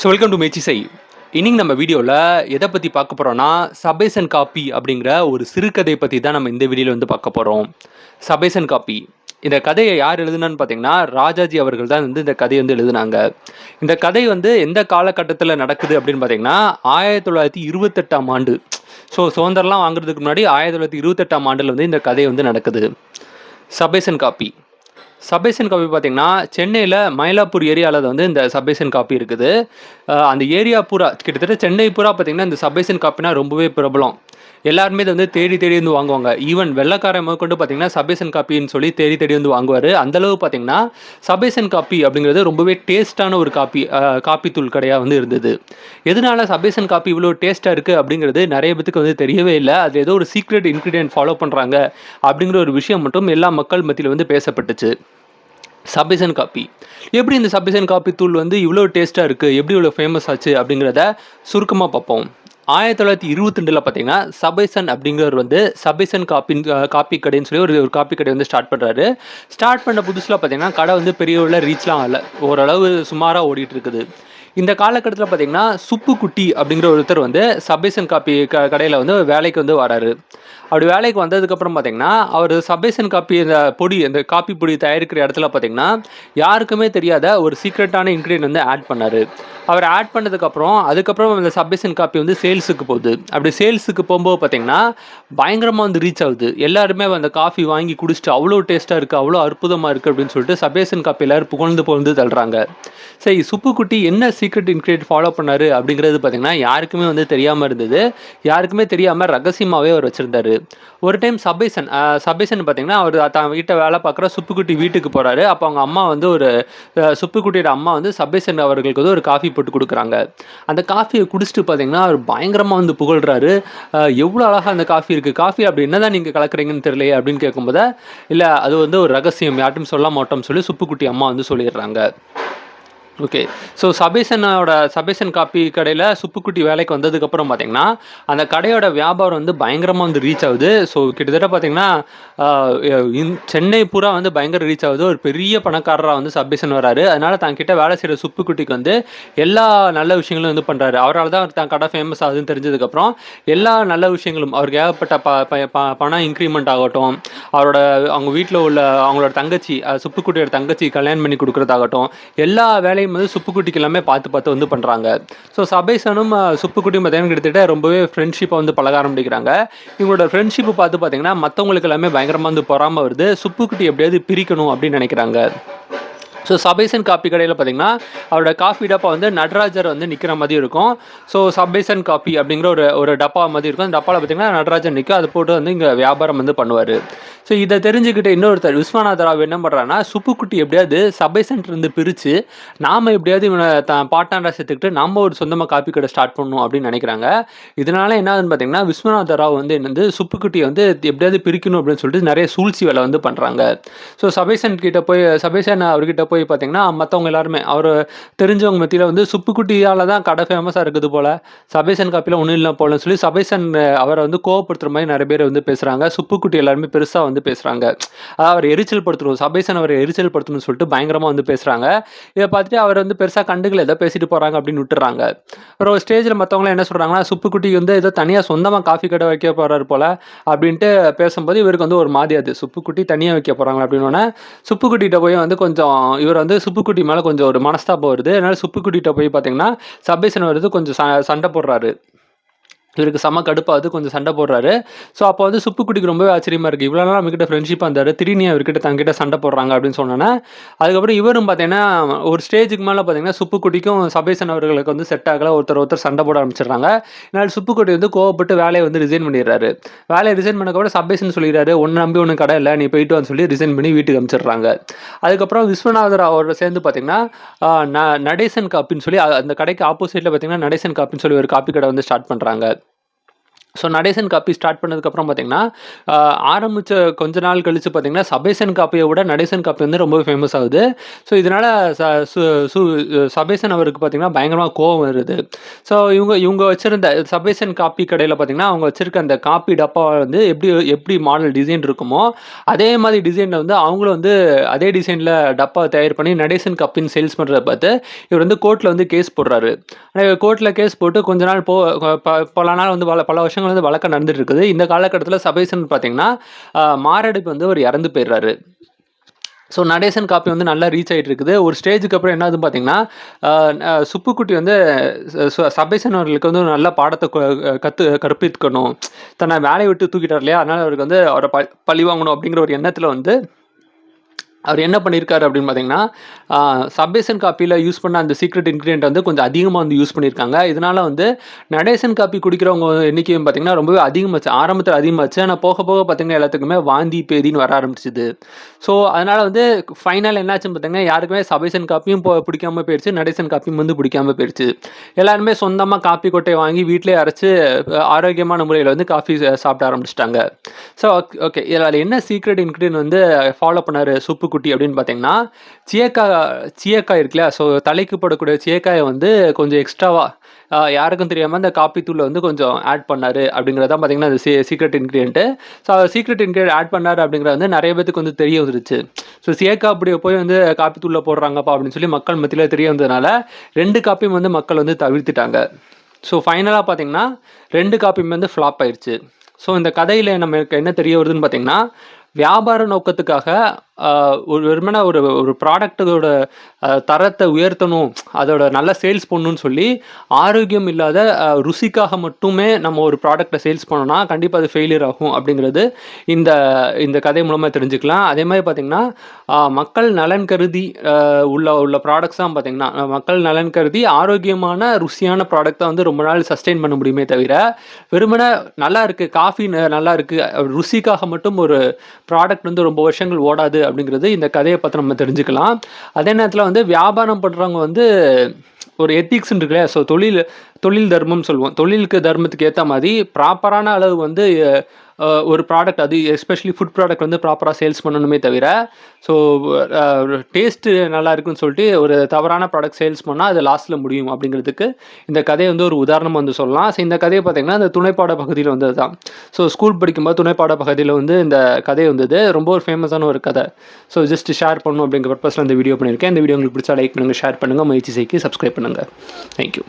So welcome to மேச்சிசை இன்னைக்கு நம்ம வீடியோவில் எதை பற்றி பார்க்க போகிறோம்னா சபேசன் காப்பி அப்படிங்கிற ஒரு சிறுகதை பற்றி தான் நம்ம இந்த வீடியோவில் வந்து பார்க்க போகிறோம் சபேசன் காப்பி இந்த கதையை யார் எழுதுனான்னு பார்த்தீங்கன்னா ராஜாஜி அவர்கள் தான் வந்து இந்த கதையை வந்து எழுதுனாங்க. இந்த கதை வந்து எந்த காலகட்டத்தில் நடக்குது அப்படின்னு பார்த்தீங்கன்னா ஆயிரத்தி தொள்ளாயிரத்தி இருபத்தெட்டாம் ஆண்டு. ஸோ சுதந்திரம்லாம் வாங்குறதுக்கு முன்னாடி ஆயிரத்தி தொள்ளாயிரத்தி இருபத்தெட்டாம் ஆண்டில் வந்து இந்த கதை வந்து நடக்குது. சபேசன் காப்பி சபேசன் காப்பி பார்த்தீங்கன்னா சென்னையில் மயிலாப்பூர் ஏரியாவில் வந்து இந்த சபேசன் காப்பி இருக்குது. அந்த ஏரியா பூரா கிட்டத்தட்ட சென்னை பூரா பார்த்தீங்கன்னா இந்த சபேசன் காப்பினா ரொம்பவே பிரபலம். எல்லாருமே இதை வந்து தேடி தேடி வந்து வாங்குவாங்க. ஈவன் வெள்ளக்காரன் முதற்கொண்டு பார்த்தீங்கன்னா சபேசன் காப்பின்னு சொல்லி தேடி தேடி வந்து வாங்குவார். அந்தளவு பார்த்தீங்கன்னா சபேசன் காப்பி அப்படிங்கிறது ரொம்பவே டேஸ்டான ஒரு காப்பி காப்பி தூள் கடையாக வந்து இருந்தது. எதனால சபேசன் காப்பி இவ்வளோ டேஸ்ட்டாக இருக்குது அப்படிங்கிறது நிறைய பேத்துக்கு வந்து தெரியவே இல்லை. அது ஏதோ ஒரு சீக்ரெட் இன்க்ரீடியன்ட் ஃபாலோ பண்ணுறாங்க அப்படிங்கிற ஒரு விஷயம் மட்டும் எல்லா மக்கள் மத்தியில் வந்து பேசப்பட்டுச்சு. சபிசன் காப்பி எப்படி இந்த சபிசன் காப்பி தூள் வந்து இவ்வளோ டேஸ்ட்டாக இருக்குது எப்படி இவ்வளோ ஃபேமஸ் ஆச்சு அப்படிங்கிறத சுருக்கமாக பார்ப்போம். ஆயிரத்தி தொள்ளாயிரத்தி இருபத்தி ரெண்டில் பார்த்தீங்கன்னா சபைசன் அப்படிங்கிறவர் வந்து சபைசன் காப்பி காப்பி கடைன்னு சொல்லி ஒரு ஒரு காப்பி கடை வந்து ஸ்டார்ட் பண்ணுறாரு ஸ்டார்ட் பண்ண புதுசில் பார்த்தீங்கன்னா கடை வந்து பெரிய உள்ள ரீச்லாம் ஆகல ஓரளவு சுமாராக ஓடிட்டு இருக்குது. இந்த காலகட்டத்தில் பார்த்தீங்கன்னா சுப்புக்குட்டி அப்படிங்கிற ஒருத்தர் வந்து சபேசன் காப்பி க கடையில் வந்து வேலைக்கு வந்து வராரு. அப்படி வேலைக்கு வந்ததுக்கப்புறம் பார்த்தீங்கன்னா அவர் சபேசன் காப்பி இந்த பொடி இந்த காப்பி பொடி தயாரிக்கிற இடத்துல பார்த்தீங்கன்னா யாருக்குமே தெரியாத ஒரு சீக்ரெட்டான இன்க்ரீடியன்ட் வந்து ஆட் பண்ணார். அவர் ஆட் பண்ணதுக்கப்புறம் அதுக்கப்புறம் அந்த சபேசன் காப்பி வந்து சேல்ஸுக்கு போகுது. அப்படி சேல்ஸுக்கு போகும்போது பார்த்தீங்கன்னா பயங்கரமாக வந்து ரீச் ஆகுது. எல்லாருமே அந்த காஃபி வாங்கி குடிச்சிட்டு அவ்வளோ டேஸ்ட்டாக இருக்குது அவ்வளோ அற்புதமாக இருக்குது அப்படின்னு சொல்லிட்டு சபேசன் காப்பி எல்லோரும் புகழ்ந்து புகழ்ந்து தள்ளுறாங்க. சரி சுப்புக்குட்டி என்ன சீக்ரெட் இன்க்ரீடியன்ட் ஃபாலோ பண்ணார் அப்படிங்கிறது பார்த்தீங்கன்னா யாருக்குமே வந்து தெரியாமல் இருந்தது. யாருக்குமே தெரியாமல் ரகசியமாகவே அவர் வச்சுருந்தாரு. ஒரு டைம் சபேசன் அஹ், சபேசன் பார்த்தீங்கன்னா அவர் தான் வீட்டை வேலை பார்க்குற சுப்புக்குட்டி வீட்டுக்கு போகிறாரு அப்போ அவங்க அம்மா வந்து ஒரு சுப்புக்குட்டியோட அம்மா வந்து சபேசன் அவர்களுக்கு வந்து ஒரு காஃபி போட்டு கொடுக்குறாங்க. அந்த காஃபியை குடிச்சிட்டு பார்த்தீங்கன்னா அவர் பயங்கரமாக வந்து புகழ்கிறாரு எவ்வளோ அழகாக அந்த காஃபி இருக்குது காஃபி அப்படி என்ன தான் நீங்கள் கலக்குறீங்கன்னு தெரியலையே அப்படின்னு கேட்கும்போது இல்லை அது வந்து ஒரு ரகசியம். யார்ட்டும் சொல்ல மாட்டோம்னு சொல்லி சுப்புக்குட்டி அம்மா வந்து சொல்லிடுறாங்க. ஓகே ஸோ சபேசனோட சபேசன் காப்பி கடையில் சுப்புக்குட்டி வேலைக்கு வந்ததுக்கப்புறம் பார்த்தீங்கன்னா அந்த கடையோட வியாபாரம் வந்து பயங்கரமாக வந்து ரீச் ஆகுது. ஸோ கிட்டத்தட்ட பார்த்தீங்கன்னா இந்- சென்னை பூரா வந்து பயங்கர ரீச் ஆகுது. ஒரு பெரிய பணக்காரராக வந்து சபேசன் வராரு. அதனால் தான் கிட்ட வேலை செய்கிற சுப்புக்குட்டிக்கு வந்து எல்லா நல்ல விஷயங்களும் வந்து பண்ணுறாரு அவரால் தான் தன் தான் கடை ஃபேமஸ் ஆகுதுன்னு தெரிஞ்சதுக்கப்புறம் எல்லா நல்ல விஷயங்களும் அவருக்கு ஏகப்பட்ட ப ப- ப- பணம் இன்க்ரிமெண்ட் ஆகட்டும் அவரோட அவங்க வீட்டில் உள்ள அவங்களோட தங்கச்சி சுப்புக்குட்டியோட தங்கச்சி கல்யாணம் பண்ணி கொடுக்குறதாகட்டும் எல்லா வேலையும் வந்து சுப்புக்குட்டிக்கு எல்லாமே பார்த்து பார்த்து வந்து பண்ணுறாங்க ஸோ சபேசனும் சுப்புக்குட்டியும் பார்த்தீங்கன்னா கிட்டத்தட்ட ரொம்பவே ஃப்ரெண்ட்ஷிப்பை வந்து பழக ஆரம்பிக்கிறாங்க. இவங்களோட ஃப்ரெண்ட்ஷிப்பு பார்த்து பார்த்தீங்கன்னா மற்றவங்களுக்கு எல்லாமே பயங்கரமாக வந்து பொறாம வருது. சுப்புக்குட்டி எப்படியாவது பிரிக்கணும் அப்படின்னு நினைக்கிறாங்க. ஸோ சபேசன் காப்பி கடையில் பார்த்தீங்கன்னா அவரோட காஃபி டப்பா வந்து நடராஜர் வந்து நிற்கிற மாதிரி இருக்கும். ஸோ சபேசன் காப்பி அப்படிங்கிற ஒரு ஒரு டப்பா மாதிரி இருக்கும். அந்த டப்பாவில் பார்த்தீங்கன்னா நடராஜர் நிற்கும் அதை போட்டு வந்து இங்கே வியாபாரம் வந்து பண்ணுவார். ஸோ இதை தெரிஞ்சுக்கிட்டு இன்னொருத்தர் விஸ்வநாதராவ் என்ன பண்ணுறான்னா சுப்புக்குட்டி எப்படியாவது சபேசன்ட் இருந்து பிரித்து நாம் எப்படியாவது இவனை த பாட்டாண்டா சேர்த்துக்கிட்டு நம்ம ஒரு சொந்தமாக காப்பி கடை ஸ்டார்ட் பண்ணணும் அப்படின்னு நினைக்கிறாங்க. இதனால என்ன ஆகுதுன்னு பார்த்தீங்கன்னா விஸ்வநாதராவ் வந்து என்னது சுப்புக்குட்டியை வந்து எப்படியாவது பிரிக்கணும் அப்படின்னு சொல்லிட்டு நிறைய சூழ்ச்சி வேலை வந்து பண்ணுறாங்க ஸோ சபேசன் கிட்ட போய் சபேசன் அவர்கிட்ட போய் பார்த்தீங்கன்னா மற்றவங்க எல்லாருமே அவர் தெரிஞ்சவங்க மத்தியில் வந்து சுப்புக்குட்டியால் தான் கடை ஃபேமஸாக இருக்குது போல். சபேசன் காப்பியில் ஒன்றும் இல்லை போலன்னு சொல்லி சபேசன் அவரை வந்து கோவப்படுத்துகிற மாதிரி நிறைய பேர் வந்து பேசுகிறாங்க சுப்புக்குட்டி எல்லாருமே பெருசாக வந்து பேசுகிறாங்க அதாவது அவர் எரிச்சல் படுத்தணும் சபேசன் அவரை எரிச்சல் படுத்தணும்னு சொல்லிட்டு பயங்கரமாக வந்து பேசுகிறாங்க இதை பார்த்துட்டு அவர் வந்து பெருசாக கண்டுக்கல. ஏதோ பேசிட்டு போகிறாங்க அப்படின்னு விட்டுறாங்க. அப்புறம் ஸ்டேஜில் மற்றவங்களாம் என்ன சொல்கிறாங்கன்னா சுப்புக்குட்டி வந்து ஏதோ தனியாக சொந்தமாக காஃபி கடை வைக்க போகிறாரு போல் அப்படின்ட்டு பேசும்போது இவருக்கு வந்து ஒரு மாதிரியாது அது. சுப்புக்குட்டி தனியாக வைக்க போகிறாங்க அப்படின்னோடனே சுப்புக்குட்டிகிட்ட போய் வந்து கொஞ்சம் இவர் வந்து சுப்புக்குட்டி மேலே கொஞ்சம் ஒரு மனஸ்தாபம் வருது. அதனால சுப்புக்குட்டிகிட்ட போய் பார்த்தீங்கன்னா சபேசன் வருது கொஞ்சம் ச சண்டை போடுறாரு. இவருக்கு செம கடுப்பாகுது கொஞ்சம் சண்டை போடுறாரு. ஸோ அப்போ வந்து சுப்புக்குட்டிக்கு ரொம்பவே ஆச்சரியமாக இருக்குது இவ்வளோ நாள் நம்மக்கிட்ட ஃப்ரெண்ட்ஷிப்பாக இருந்தார். திடீர்னு அவர்கிட்ட தங்கிட்ட சண்டை போடுறாங்க அப்படின்னு சொன்னோன்னே அதுக்கப்புறம் இவரும் பார்த்தீங்கன்னா ஒரு ஸ்டேஜுக்கு மேலே பார்த்தீங்கன்னா சுப்புக்குட்டிக்கும் சபேசன் அவர்களுக்கு வந்து செட் ஆகல. ஒருத்தர் ஒருத்தர் சண்டை போட ஆரம்பிச்சிடுறாங்க. இதனால் சுப்புக்குட்டி வந்து கோவப்பட்டு வேலையை வந்து ரிசைன் பண்ணிடுறாரு. வேலையை ரிசைன் பண்ணக்கப்புறம் சபேசன் சொல்லிடுறாரு ஒன்று நம்பி ஒன்று கடை இல்லை. நீ போயிட்டு வந்து சொல்லி ரிசைன் பண்ணி வீட்டுக்கு அனுப்பிச்சிடுறாங்க அதுக்கப்புறம் விஸ்வநாதர் அவரோட சேர்ந்து பார்த்தீங்கன்னா ந- நடேசன் காப்பின்னு சொல்லி அந்த கடைக்கு ஆப்போசிட்டில் பார்த்தீங்கன்னா நடேசன் காப்பின்னு சொல்லி ஒரு காப்பி கடை வந்து ஸ்டார்ட் பண்ணுறாங்க ஸோ நடேசன் காப்பி ஸ்டார்ட் பண்ணதுக்கப்புறம் பார்த்தீங்கன்னா ஆரம்பித்த கொஞ்ச நாள் கழித்து பார்த்தீங்கன்னா சபேசன் காப்பியை விட நடேசன் காப்பி வந்து ரொம்ப ஃபேமஸ் ஆகுது. ஸோ இதனால் ச சு சபேசன் அவருக்கு பார்த்தீங்கன்னா பயங்கரமாக கோவம் வருது. ஸோ இவங்க இவங்க வச்சுருந்த சபேசன் காப்பி கடையில் பார்த்தீங்கன்னா அவங்க வச்சுருக்க அந்த காப்பி டப்பா வந்து எப்படி எப்படி மாடல் டிசைன் இருக்குமோ அதே மாதிரி டிசைனில் வந்து அவங்களும் வந்து அதே டிசைனில் டப்பா தயார் பண்ணி நடேசன் காப்பின்னு சேல்ஸ் பண்ணுறத பார்த்து இவர் வந்து கோர்ட்டில் வந்து கேஸ் போடுறாரு. கோர்ட்டில் கேஸ் போட்டு கொஞ்ச நாள் போ ப- பல நாள் வந்து பல பல வருஷங்கள் வந்து வழக்கம் நடந்துட்டு இருக்குது இந்த காலகட்டத்தில் சபேசன் பார்த்தீங்கன்னா மாரடைப்பு வந்து அவர் இறந்து போயிடுறாரு. ஸோ நடேசன் காப்பி வந்து நல்லா ரீச் ஆகிட்டு இருக்குது ஒரு ஸ்டேஜுக்கு அப்புறம் என்னதுன்னு பார்த்தீங்கன்னா சுப்புக்குட்டி வந்து ச- சபேசன் அவர்களுக்கு வந்து ஒரு நல்ல பாடத்தை கற்று கற்பித்துக்கணும் கற்பிக்கணும். தன்னை வேலையை விட்டு தூக்கிட்டார் இல்லையா? அதனால் அவருக்கு வந்து அவரை ப பழி வாங்கணும் அப்படிங்கிற ஒரு எண்ணத்தில் வந்து அவர் என்ன பண்ணியிருக்காரு அப்படின்னு பார்த்தீங்கன்னா சப்பேசன் காப்பியில் யூஸ் பண்ண அந்த சீக்ரெட் இன்க்ரீடியன்ட் வந்து கொஞ்சம் அதிகமாக வந்து யூஸ் பண்ணியிருக்காங்க இதனால் வந்து நடேசன் காப்பி குடிக்கிறவங்க எண்ணிக்கையும் பார்த்தீங்கன்னா ரொம்பவே அதிகமாச்சு ஆரம்பத்தில் அதிகமாச்சு. ஆனால் போக போக பார்த்தீங்கன்னா எல்லாத்துக்குமே வாந்தி பேதின்னு வர ஆரம்பிச்சிது. ஸோ அதனால் வந்து ஃபைனல் என்னாச்சுன்னு பார்த்தீங்கன்னா யாருக்குமே சபேசன் காப்பியும் போ பிடிக்காம போயிடுச்சு நடேசன் காப்பியும் வந்து பிடிக்காம போயிடுச்சு எல்லாருமே சொந்தமாக காப்பி கொட்டையை வாங்கி வீட்டிலே அரைச்சு ஆரோக்கியமான முறையில் வந்து காஃபி சாப்பிட ஆரம்பிச்சிட்டாங்க. ஸோ ஓகே இதில் என்ன சீக்ரெட் இன்க்ரீடியன்ட் வந்து ஃபாலோ பண்ணார் குட்டி அப்படின்னு பார்த்தீங்கன்னா சியக்காய் சியக்காய் இருக்குல்ல ஸோ தலைக்கு போடக்கூடிய சியக்காயை வந்து கொஞ்சம் எக்ஸ்ட்ராவாக யாருக்கும் தெரியாமல் அந்த காப்பி தூளை வந்து கொஞ்சம் ஆட் பண்ணார் அப்படிங்கிறதான் பார்த்தீங்கன்னா அது சீக்ரெட் இன்க்ரீடியன்ட்டு ஸோ அதை சீக்ரெட் இன்க்ரீடியன்ட் ஆட் பண்ணார் அப்படிங்கிறது வந்து நிறைய பேத்துக்கு வந்து தெரிய வந்துருச்சு. ஸோ சேக்கா அப்படி போய் வந்து காப்பி தூளில் போடுறாங்கப்பா அப்படின்னு சொல்லி மக்கள் மத்தியில் தெரிய வந்ததுனால ரெண்டு காப்பியும் வந்து மக்கள் வந்து தவிர்த்துட்டாங்க. ஸோ ஃபைனலாக பார்த்தீங்கன்னா ரெண்டு காப்பியுமே வந்து ஃப்ளாப் ஆயிடுச்சு ஸோ இந்த கதையில் நமக்கு என்ன தெரிய வருதுன்னு பார்த்தீங்கன்னா வியாபார நோக்கத்துக்காக ஒரு வெறுமன ஒரு ஒரு ப்ராடக்ட்டோட தரத்தை உயர்த்தணும் அதோட நல்ல சேல்ஸ் பண்ணணும்னு சொல்லி ஆரோக்கியம் இல்லாத ருசிக்காக மட்டுமே நம்ம ஒரு ப்ராடக்ட்டை சேல்ஸ் பண்ணோம்னா கண்டிப்பாக அது ஃபெயிலியர் ஆகும் அப்படிங்கிறது இந்த இந்த கதை மூலமாக தெரிஞ்சுக்கலாம். அதே மாதிரி பார்த்திங்கன்னா மக்கள் நலன் கருதி உள்ள உள்ள ப்ராடக்ட்ஸ் தான் பார்த்திங்கன்னா மக்கள் நலன் கருதி ஆரோக்கியமான ருசியான ப்ராடக்ட்டை வந்து ரொம்ப நாள் சஸ்டெயின் பண்ண முடியுமே தவிர வெறுமனே நல்லா இருக்குது காஃபி நல்லா இருக்குது ருசிக்காக மட்டும் ஒரு ப்ராடக்ட் வந்து ரொம்ப வருஷங்கள் ஓடாது அப்படிங்கிறது இந்த கதையை பார்த்து நம்ம தெரிஞ்சுக்கலாம். அதே நேரத்தில் வந்து வியாபாரம் பண்ணுறவங்க வந்து ஒரு எத்திக்ஸ் இருக்குல்ல ஸோ தொழில் தொழில் தர்மம் சொல்லுவோம். தொழிலுக்கு தர்மத்துக்கு ஏற்ற மாதிரி ப்ராப்பரான அளவு வந்து ஒரு ப்ராடக்ட் அது எஸ்பெஷலி ஃபுட் ப்ராடக்ட் வந்து ப்ராப்பராக சேல்ஸ் பண்ணணுமே தவிர ஸோ டேஸ்ட்டு நல்லா இருக்குன்னு சொல்லிட்டு ஒரு தவறான ப்ராடக்ட் சேல்ஸ் பண்ணால் அது லாஸ்ட்டில் முடியும் அப்படிங்கிறதுக்கு இந்த கதையை வந்து ஒரு உதாரணம் வந்து சொல்லலாம். ஸோ இந்த கதையை பார்த்தீங்கன்னா இந்த துணைப்பாட பகுதியில் வந்தது தான். ஸோ ஸ்கூல் படிக்கும்போது துணைப்பாட பகுதியில் வந்து இந்த கதை வந்தது. ரொம்ப ஒரு ஃபேமஸான ஒரு கதை. ஸோ ஜஸ்ட் ஷேர் பண்ணணும் அப்படிங்கிற பர்பஸில் இந்த வீடியோ பண்ணியிருக்கேன். இந்த வீடியோ உங்களுக்கு பிடிச்சா லைக் பண்ணுங்கள் ஷேர் பண்ணுங்கள் முயற்சி செய்க்கு சப்ஸ்கிரைப் பண்ணுங்கள் தேங்க்யூ